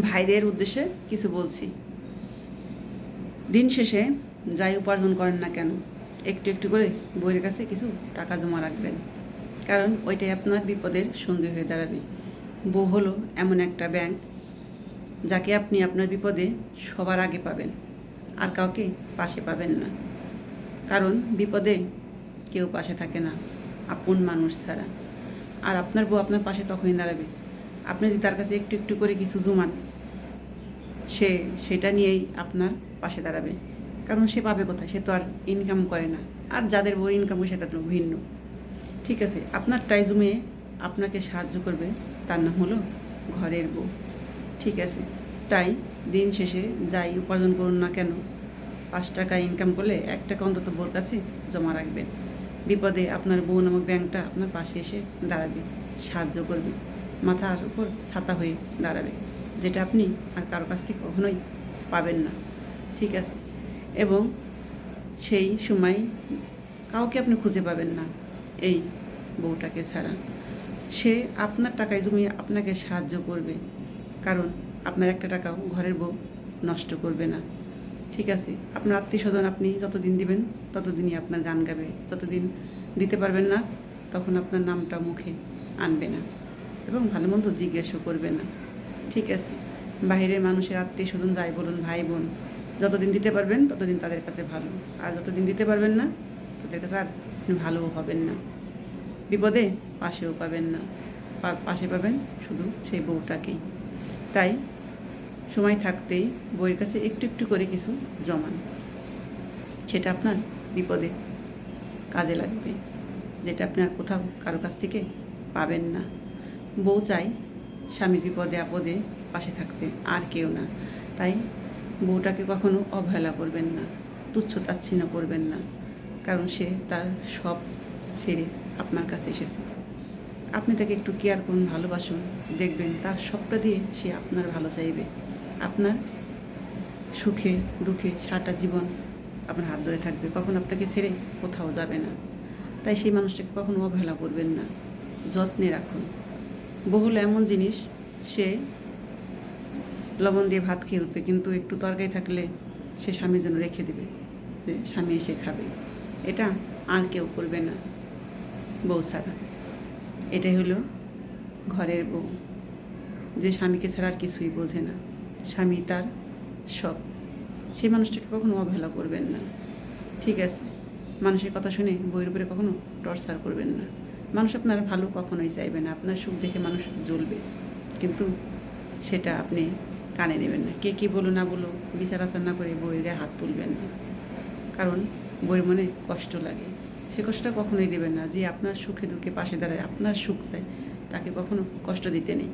ভাইদের উদ্দেশ্যে কিছু বলছি। দিন শেষে যাই উপার্জন করেন না কেন, একটু একটু করে বইয়ের কাছে কিছু টাকা জমা রাখবেন। কারণ ওইটাই আপনার বিপদের সঙ্গী হয়ে দাঁড়াবে। বউ হলো এমন একটা ব্যাংক যাকে আপনি আপনার বিপদে সবার আগে পাবেন, আর কাউকে পাশে পাবেন না। কারণ বিপদে কেউ পাশে থাকে না, আপন মানুষ ছাড়া। আর আপনার বউ আপনার পাশে তখনই দাঁড়াবে আপনি যদি তার কাছে একটু একটু করে কিছু জমান, সে সেটা নিয়েই আপনার পাশে দাঁড়াবে। কারণ সে পাবে কোথায়? সে তো আর ইনকাম করে না। আর যাদের বউ ইনকাম করে সেটা ভিন্ন। ঠিক আছে, আপনার টাই জমিয়ে আপনাকে সাহায্য করবে তার নাম হলো ঘরের বউ। ঠিক আছে, তাই দিন শেষে যাই উপার্জন করুন না কেন, পাঁচ টাকা ইনকাম করলে এক টাকা অন্তত বোর কাছে জমা রাখবেন। বিপদে আপনার বউ নামক ব্যাংকটা আপনার পাশে এসে দাঁড়াবে, সাহায্য করবে। মাথার উপর ছাতা হয়ে দাঁড়াবে, যেটা আপনি আর কারও কাছ থেকে কখনোই পাবেন না। ঠিক আছে? এবং সেই সময় কাউকে আপনি খুঁজে পাবেন না এই বউটাকে ছাড়া। সে আপনার টাকায় জমিয়ে আপনাকে সাহায্য করবে, কারণ আপনার একটা টাকাও ঘরের বউ নষ্ট করবে না। ঠিক আছে? আপনার আত্মীয় স্বজন আপনি যতদিন দিবেন, ততদিনই আপনার গান গাবে। যতদিন দিতে পারবেন না, তখন আপনার নামটা মুখে আনবে না। এবং ভালো মন্দ জিজ্ঞেসও করবে না। ঠিক আছে। বাইরের মানুষের আত্মীয় স্বজন যাই বলুন, ভাই বোন, যতদিন দিতে পারবেন ততদিন তাদের কাছে ভালো। আর যতদিন দিতে পারবেন না, তাদের কাছে আর আপনি ভালোও হবেন না। বিপদে পাশেও পাবেন না। পাশে পাবেন শুধু সেই বউটাকেই তাই সময় থাকতেই বইয়ের কাছে একটু একটু করে কিছু জমান। সেটা আপনার বিপদে কাজে লাগবে। যেটা আপনার কোথাও কারও কাছ থেকে পাবেন না। বউ চাই স্বামীর বিপদে আপদে পাশে থাকতে আর কেউ না। তাই বউটাকে কখনো অবহেলা করবেন না, তুচ্ছ তাচ্ছিন্ন করবেন না, কারণ সে তার সব ছেড়ে আপনার কাছে এসেছে। আপনি তাকে একটু কেয়ার করুন, ভালোবাসুন, দেখবেন তার সবটা দিয়ে সে আপনার ভালো চাইবে। আপনার সুখে, দুঃখে সারাটা জীবন আপনার হাত ধরে থাকবে, কখন আপনাকে ছেড়ে কোথাও যাবে না। তাই সেই মানুষটাকে কখনো অবহেলা করবেন না। যত্নে রাখুন। বহুল এমন জিনিস, সে লবণ দিয়ে ভাত খেয়ে উঠবে, কিন্তু একটু তরকারি থাকলে সে স্বামীর জন্য রেখে দেবে, যে স্বামী এসে খাবে। এটা আর কেউ করবে না, বউ ছাড়া। এটাই হলো ঘরের বউ। যে স্বামীকে ছাড়া আর কিছুই বোঝে না। স্বামী তার সব। সেই মানুষটাকে কখনো অবহেলা করবেন না। ঠিক আছে? মানুষের কথা শুনে বইয়ের উপরে কখনো টর্চার করবেন না। মানুষ আপনার ভালো কখনোই চাইবে না। আপনার সুখ দেখে মানুষ জ্বলবে। কিন্তু সেটা আপনি কানে নেবেন না। কে কী বলো না বলো, বিচার আচার না করে বইয়ের গায়ে হাত তুলবেন না। কারণ বইয়ের মনে কষ্ট লাগে। সে কষ্টটা কখনোই দেবেন না। যে আপনার সুখে দুঃখে পাশে দাঁড়ায়, আপনার সুখ চায়, তাকে কখনো কষ্ট দিতে নেই।